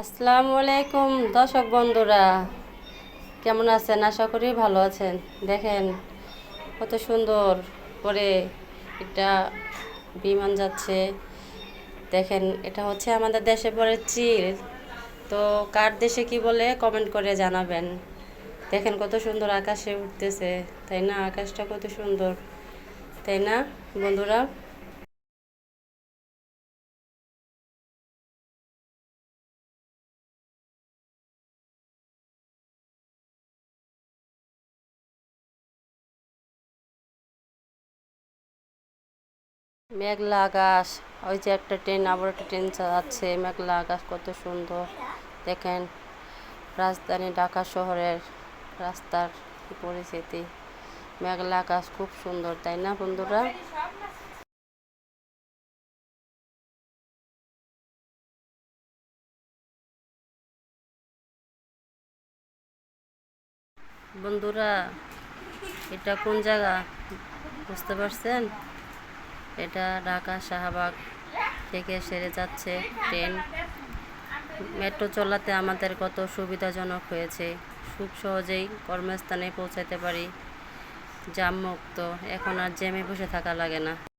আসসালামু আলাইকুম, দর্শক বন্ধুরা। কেমন আছেন? আশা করি ভালো আছেন। দেখেন, কত সুন্দর করে এটা বিমান যাচ্ছে। দেখেন, এটা হচ্ছে আমাদের দেশে পড়ে চিল। তো কার দেশে কি বলে কমেন্ট করে জানাবেন। দেখেন, কত সুন্দর আকাশে উঠতেছে। তাই না? আকাশটা কত সুন্দর। তাই না, বন্ধুরা? মেঘলা আকাশ। ওই যে একটা ট্রেন আবার একটা ট্রেন যাচ্ছে। মেঘলা আকাশ, কত সুন্দর। দেখেন, রাজধানী ঢাকা শহরের রাস্তার পরিস্থিতি। মেঘলা আকাশ, খুব সুন্দর, তাই না বন্ধুরা? বন্ধুরা, এটা কোন জায়গা? বুঝতে পারছেন? এটা ঢাকা শাহবাগ থেকে সেরে যাচ্ছে ট্রেন। মেট্রো চলাতে আমাদের কত সুবিধাজনক হয়েছে। খুব সহজেই কর্মস্থানে পৌঁছাতে পারি। জাম মুক্ত এখন আর জ্যামে বসে থাকা লাগে না।